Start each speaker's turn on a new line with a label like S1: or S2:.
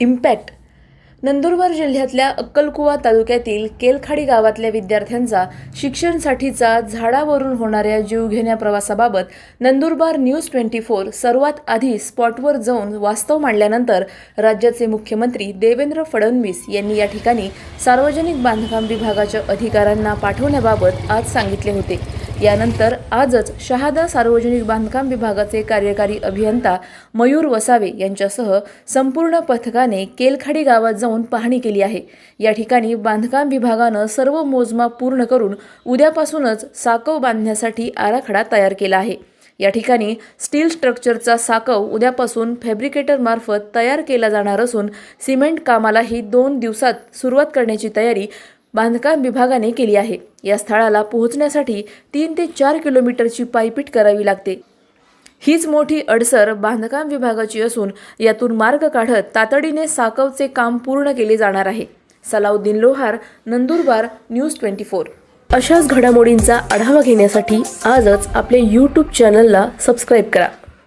S1: Impact. Nandurbar जिल्ह्यातल्या अक्कलकुवा तालुक्यातील केलखाडी गावातल्या विद्यार्थ्यांचा शिक्षणसाठीचा झाडावरून होणाऱ्या जीवघेण्या प्रवासाबाबत नंदुरबार न्यूज ट्वेंटी फोर सर्वात आधी स्पॉटवर जाऊन वास्तव मांडल्यानंतर राज्याचे मुख्यमंत्री देवेंद्र फडणवीस यांनी या ठिकाणी सार्वजनिक बांधकाम विभागाच्या अधिकाऱ्यांना पाठवण्याबाबत आज सांगितले होते. यानंतर आजच शहादा सार्वजनिक बांधकाम विभागाचे कार्यकारी अभियंता मयूर वसावे यांच्यासह संपूर्ण पथकाने केलखाडी गावात जाऊन पाहणी केली आहे. या ठिकाणी बांधकाम विभागानं सर्व मोजमाप पूर्ण करून उद्यापासूनच साकव बांधण्यासाठी आराखडा तयार केला आहे. या ठिकाणी स्टील स्ट्रक्चरचा साकव उद्यापासून फॅब्रिकेटरमार्फत तयार केला जाणार असून सिमेंट कामालाही दोन दिवसात सुरुवात करण्याची तयारी बांधकाम विभागाने केली आहे. या स्थळाला पोहोचण्यासाठी तीन ते चार किलोमीटरची पायपीट करावी लागते. हीच मोठी अडसर बांधकाम विभागाची असून यातून मार्ग काढत तातडीने साकवचे काम पूर्ण केले जाणार आहे. Salauddin Lohar Nandurbar news twenty four. अशाच घडामोडींचा आढावा घेण्यासाठी आजच आपल्या यूट्यूब चॅनलला सबस्क्राईब करा.